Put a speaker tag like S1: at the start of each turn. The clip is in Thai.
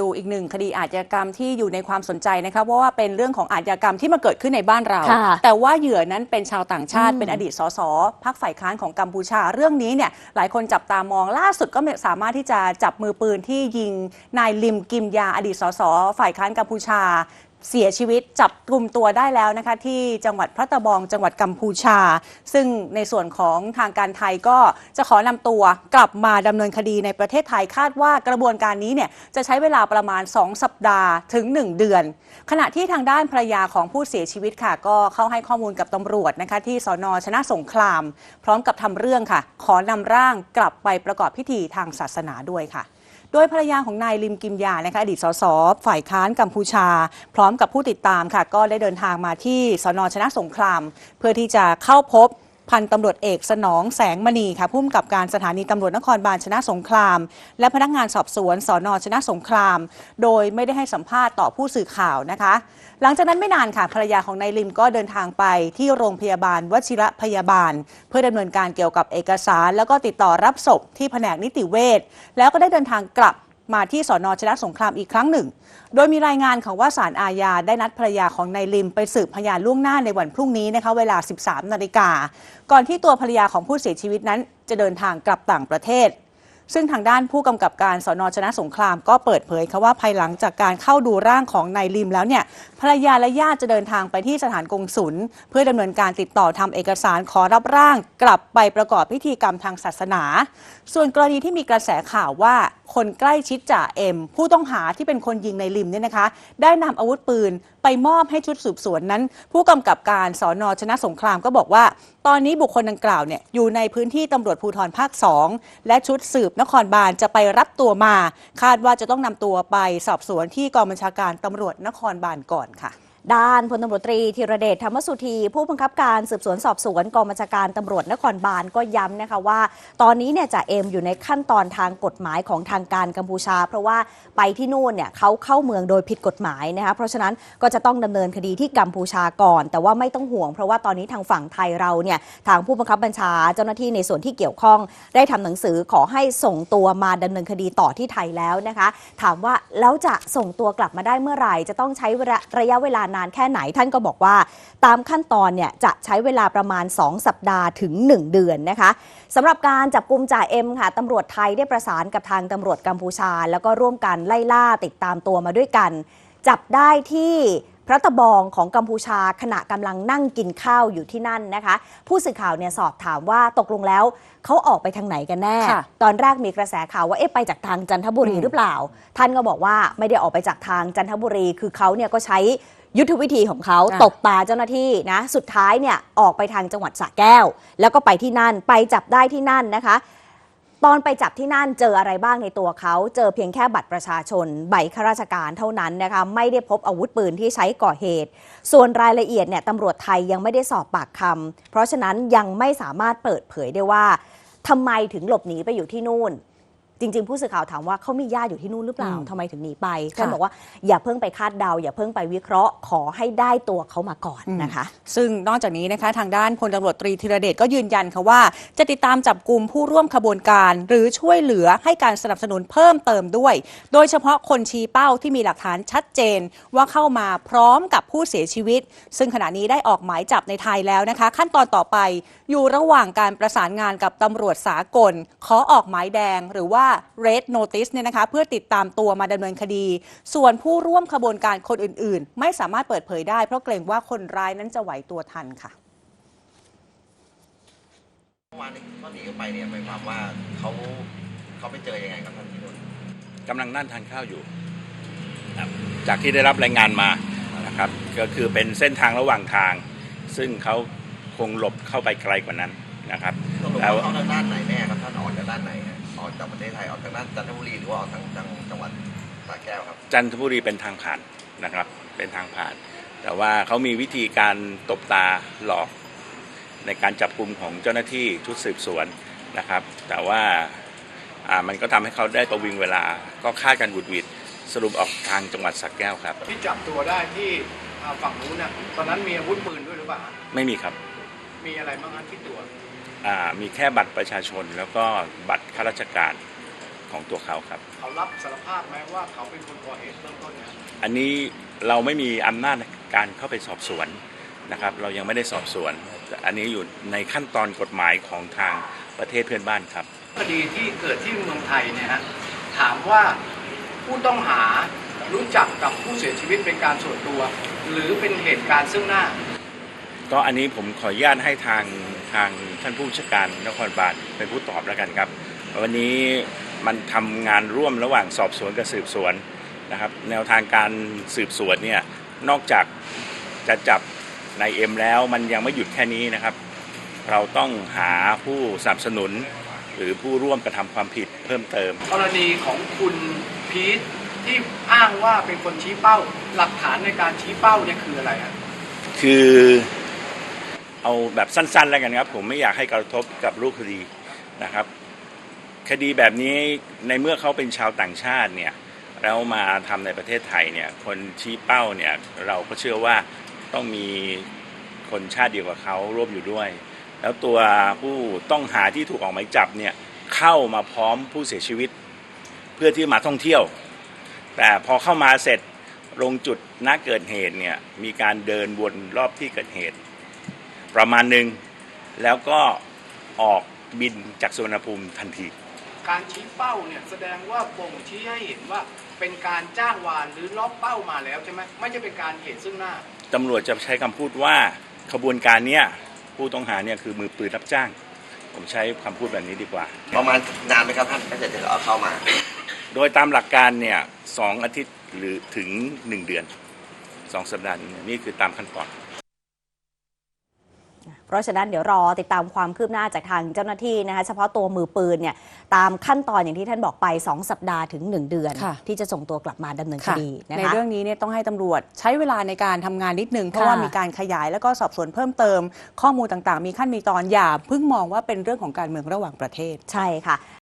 S1: ดูอีกหนึ่งคดีอาชญากรรมที่อยู่ในความสนใจนะคะเพราะว่าเป็นเรื่องของอาชญากรรมที่มาเกิดขึ้นในบ้านเรา
S2: ค่ะ
S1: แต่ว่าเหยื่อนั้นเป็นชาวต่างชาติ
S2: อืม
S1: เป็นอดีตสสพักฝ่ายค้านของกัมพูชา เรื่องนี้เนี่ยหลายคนจับตามองล่าสุดก็สามารถที่จะจับมือปืนที่ยิงนายลิมกิมยาอดีตสสฝ่ายค้านกัมพูชา เสียชีวิตจับกลุ่มตัวได้แล้วนะคะที่จังหวัดพระตะบองจังหวัดกัมพูชา ซึ่งในส่วนของทางการไทยก็จะขอนำตัวกลับมาดำเนินคดีในประเทศไทยคาดว่ากระบวนการนี้เนี่ยจะใช้เวลาประมาณ 2 สัปดาห์ถึง 1 เดือน ขณะที่ทางด้านภรรยาของผู้เสียชีวิตค่ะ ก็เข้าให้ข้อมูลกับตำรวจนะคะที่สอนอชนะสงคราม พร้อมกับทำเรื่องค่ะ ขอนำร่างกลับไปประกอบพิธีทางศาสนาด้วยค่ะ โดยภรรยาของนายลิมกิมยานะคะอดีตสสฝ่ายค้านกัมพูชา พร้อมกับผู้ติดตามค่ะ ก็ได้เดินทางมาที่สนชนะสงคราม เพื่อที่จะเข้าพบ พันตำรวจเอกสนองแสงมณีค่ะผู้กำกับการสถานีตำรวจนครบาลชนะสงคราม และพนักงานสอบสวนสอนอชนะสงคราม โดยไม่ได้ให้สัมภาษณ์ต่อผู้สื่อข่าวนะคะ หลังจากนั้นไม่นานค่ะภรรยาของนายลิมก็เดินทางไปที่โรงพยาบาลวชิระพยาบาล เพื่อดำเนินการเกี่ยวกับเอกสาร แล้วก็ติดต่อรับศพที่แผนกนิติเวชแล้วก็ได้เดินทางกลับ มาที่สอนอชนะสงครามอีกครั้งหนึ่ง โดยมีรายงานค่ะว่าสารอาญาได้นัดภรรยาของนายลิมไปสืบพยานล่วงหน้าในวันพรุ่งนี้นะคะเวลา 13 นาฬิกา ก่อนที่ตัวภรรยาของผู้เสียชีวิตนั้น จะเดินทางกลับต่างประเทศ ซึ่งทางด้านผู้กำกับการสอนอชนะสงครามก็เปิดเผยค่ะว่าภายหลังจากการเข้าดูร่างของนายลิมแล้วเนี่ยภรรยาและญาติจะเดินทางไปที่สถานกงศุลเพื่อดำเนินการติดต่อทำเอกสารขอรับร่าง กลับไปประกอบพิธีกรรมทางศาสนา ส่วนกรณีที่มีกระแสข่าวว่าคนใกล้ชิดจ่าเอ็ม ผู้ต้องหาที่เป็นคนยิงในลิมเนี่ยนะคะ ได้นำอาวุธปืนไปมอบให้ชุดสืบสวนนั้น ผู้กำกับการสอนอชนะสงครามก็บอกว่า ตอนนี้บุคคลดังกล่าวเนี่ยอยู่ในพื้นที่ตำรวจภูธรภาค 2 และชุดสืบนครบาลจะไปรับตัวมา คาดว่าจะต้องนำตัวไปสอบสวนที่กองบัญชาการตำรวจนครบาลก่อนค่ะ
S2: ด้านพลตำรวจตรีธีรเดชธรรมสุธี ผู้บังคับการสืบสวนสอบสวนกองบัญชาการตำรวจนครบาลก็ย้ำนะคะว่า ตอนนี้เนี่ยจ่าเอ็มอยู่ในขั้นตอนทางกฎหมายของทางการกัมพูชา เพราะว่าไปที่นู่นเนี่ยเขาเข้าเมืองโดยผิดกฎหมายนะคะเพราะฉะนั้นก็จะต้องดำเนินคดีที่กัมพูชาก่อน แต่ว่าไม่ต้องห่วง เพราะว่าตอนนี้ทางฝั่งไทยเราเนี่ยทางผู้บังคับบัญชาเจ้าหน้าที่ในส่วนที่เกี่ยวข้อง ได้ทำหนังสือขอให้ส่งตัวมาดำเนินคดีต่อที่ไทยแล้วนะคะ ถามว่าแล้วจะส่งตัวกลับมาได้เมื่อไหร่จะต้องใช้ระระยะเวลานานแค่ไหน ท่านก็บอกว่าตามขั้นตอนเนี่ยจะใช้เวลาประมาณ 2 สัปดาห์ถึง 1 เดือนนะคะสำหรับการจับกลุ่มจ่าเอ็มค่ะตำรวจไทยได้ประสานกับทางตำรวจกัมพูชา แล้วก็ร่วมกันไล่ล่าติดตามตัวมาด้วยกัน จับได้ที่ พระตะบองของกัมพูชาขณะกำลังนั่งกินข้าวอยู่ที่นั่นนะคะ ผู้สื่อข่าวเนี่ยสอบถามว่าตกลงแล้วเขาออกไปทางไหนกันแน่
S1: ค่ะ
S2: ตอนแรกมีกระแสข่าวว่าเอ๊ะไปจากทางจันทบุรี
S1: อืม
S2: หรือเปล่า ท่านก็บอกว่าไม่ได้ออกไปจากทางจันทบุรี คือเขาเนี่ยก็ใช้ยุทธวิธีของเขา
S1: อะ
S2: ตบตาเจ้าหน้าที่นะ สุดท้ายเนี่ยออกไปทางจังหวัดสระแก้ว แล้วก็ไปที่นั่นไปจับได้ที่นั่นนะคะ ตอนไปจับที่นั่นเจออะไรบ้างในตัวเขา เจอเพียงแค่บัตรประชาชน ใบข้าราชการเท่านั้นนะคะไม่ได้พบอาวุธปืนที่ใช้ก่อเหตุ ส่วนรายละเอียดเนี่ยตำรวจไทยยังไม่ได้สอบปากคำเพราะฉะนั้นยังไม่สามารถเปิดเผยได้ว่าทำไมถึงหลบหนีไปอยู่ที่นู่น จริง ๆ ผู้สื่อข่าวถามว่าเขามีญาติอยู่ที่นู่นหรือเปล่า
S1: อืม
S2: ทำไมถึงหนีไป
S1: ค่ะ
S2: ท่านบอกว่าอย่าเพิ่งไปคาดเดา อย่าเพิ่งไปวิเคราะห์ขอให้ได้ตัวเขามาก่อนนะคะ
S1: ซึ่งนอกจากนี้นะคะ ทางด้านพลตำรวจตรีธีรเดชก็ยืนยันค่ะว่า จะติดตามจับกลุ่มผู้ร่วมขบวนการ หรือช่วยเหลือให้การสนับสนุนเพิ่มเติมด้วย โดยเฉพาะคนชี้เป้าที่มีหลักฐานชัดเจน ว่าเข้ามาพร้อมกับผู้เสียชีวิต ซึ่งขณะนี้ได้ออกหมายจับในไทยแล้วนะคะ ขั้นตอนต่อไปอยู่ระหว่างการประสานงานกับตำรวจสากล ขอออกหมายแดง หรือว่า red notice เนี่ยนะคะเพื่อติดตามตัวมาดำเนินคดี ส่วนผู้ร่วมขบวนการคนอื่น ๆ ไม่สามารถเปิดเผยได้ เพราะเกรงว่าคนร้ายนั้นจะไหวตัวทันค่ะ
S3: เมื่อวานนี้เขาหนีกันไปเนี่ยหมายความว่าเขาเขาไปเจอยังไงครับท่านที่นู่น
S4: กำลังนั่งทานข้าวอยู่ครับจากที่ได้รับรายงานมานะครับ ก็คือเป็นเส้นทางระหว่างทาง ซึ่งเขาคงหลบเข้าไปไกลกว่านั้นนะครับ
S3: ตกลง
S4: แล้ว
S3: เขาทางด้านไหนแน่ครับท่านออกจากด้านไหนฮะ ออกจากประเทศไทยออกจากด้านจันทบุรีหรือว่าออกทางทางจังหวัดสระแก้วครับ
S4: จันทบุรีเป็นทางผ่านนะครับ เป็นทางผ่าน แต่ว่าเขามีวิธีการตบตาหลอกในการจับกลุ่มของเจ้าหน้าที่ชุดสืบสวนนะครับ แต่ว่าอ่ามันก็ทำให้เขาได้ประวิงเวลา ก็คาดกันหวุดหวิดสรุปออกทางจังหวัดสระแก้วครับ
S5: ที่จับตัวได้ที่อ่าฝั่งนู้นน่ะตอนนั้นมีอาวุธปืนด้วยหรือเปล่าฮะ
S4: ไม่มีครับ
S5: มีอะไรบ้างฮะที่ตัว
S4: อ่า มีแค่บัตรประชาชน แล้วก็บัตรข้าราชการขของตัวเขาครับ
S5: เขารับสารภาพไหมว่าเขาเป็นคนก่อเหตุเริ่มต้นเนี่ย
S4: อันนี้เราไม่มีอำนาจในการเข้าไปสอบสวนนะครับ เรายังไม่ได้สอบสวน อันนี้อยู่ในขั้นตอนกฎหมายของทางประเทศเพื่อนบ้านครับ
S5: คดีที่เกิดที่เมืองไทยเนี่ยฮะถามว่าผู้ต้องหารู้จักกับผู้เสียชีวิตเป็นการส่วนตัว หรือเป็นเหตุการณ์ซึ่งหน้า
S4: ก็อันนี้ผมขออนุญาตให้ทาง ทางท่านผู้บัญชาการนครบาลเป็นผู้ตอบแล้วกันครับ วันนี้มันทำงานร่วมระหว่างสอบสวนกับสืบสวนนะครับ แนวทางการสืบสวนเนี่ยนอกจากจะจับนายเอ็มแล้วมันยังไม่หยุดแค่นี้นะครับ เราต้องหาผู้สนับสนุน หรือผู้ร่วมกระทำความผิดเพิ่มเติม
S5: กรณีของคุณพีทที่อ้างว่าเป็นคนชี้เป้า หลักฐานในการชี้เป้าเนี่ยคืออะไรฮะ
S4: คือ เอาแบบสั้นๆแล้วกันครับ ผมไม่อยากให้กระทบกับรูปคดีนะครับ คดีแบบนี้ในเมื่อเขาเป็นชาวต่างชาติเนี่ยแล้วมาทำในประเทศไทยเนี่ยคนชี้เป้าเนี่ยเราก็เชื่อว่าต้องมีคนชาติเดียวกับเขาร่วมอยู่ด้วย แล้วตัวผู้ต้องหาที่ถูกออกหมายจับเนี่ยเข้ามาพร้อมผู้เสียชีวิต เพื่อที่มาท่องเที่ยว แต่พอเข้ามาเสร็จลงจุดณเกิดเหตุเนี่ยมีการเดินวนรอบที่เกิดเหตุ ประมาณหนึ่งแล้วก็ออกบินจากสุวรรณภูมิทันที
S5: การชี้เป้าเนี่ยแสดงว่าบ่งชี้ให้เห็นว่าเป็นการจ้างวานหรือล็อกเป้ามาแล้วใช่ไหมไม่ใช่เป็นการเหตุซึ่งหน้า
S4: ตำรวจจะใช้คำพูดว่าขบวนการเนี้ยผู้ต้องหาเนี่ยคือมือปืนรับจ้าง ผมใช้คำพูดแบบนี้ดีกว่า
S3: ประมาณนานไหมครับท่านถ้าเกิดจะเอาเข้ามา
S4: โดยตามหลักการเนี่ยสองอาทิตย์หรือถึงหนึ่งเดือนสองสัปดาห์นี้นี่คือตามขั้นตอน
S2: เพ ราะฉะนั้นเดี๋ยวรอติดตามความคืบหน้าจากทางเจ้าหน้าที่นะคะเฉพาะตัวมือปืนเนี่ยตามขั้นตอนอย่างที่ท่านบอกไป 2 สัปดาห์ถึง 1 เดือน
S1: ค่ะ
S2: ที่จะส่งตัวกลับมาดำเนินค
S1: ค่ะ
S2: ดีนะ
S1: ใน
S2: คะ
S1: เรื่องนี้เนี่ยต้องให้ตำรวจใช้เวลาในการทำงานนิดนึงเพราะว่ามีการขยายแล้วก็สอบสวนเพิ่มเติม ข้อมูลต่างๆ มีขั้นมีตอนอย่าเพิ่งมองว่าเป็นเรื่องของการเมืองระหว่างประเทศ
S2: ใช่ค่ะ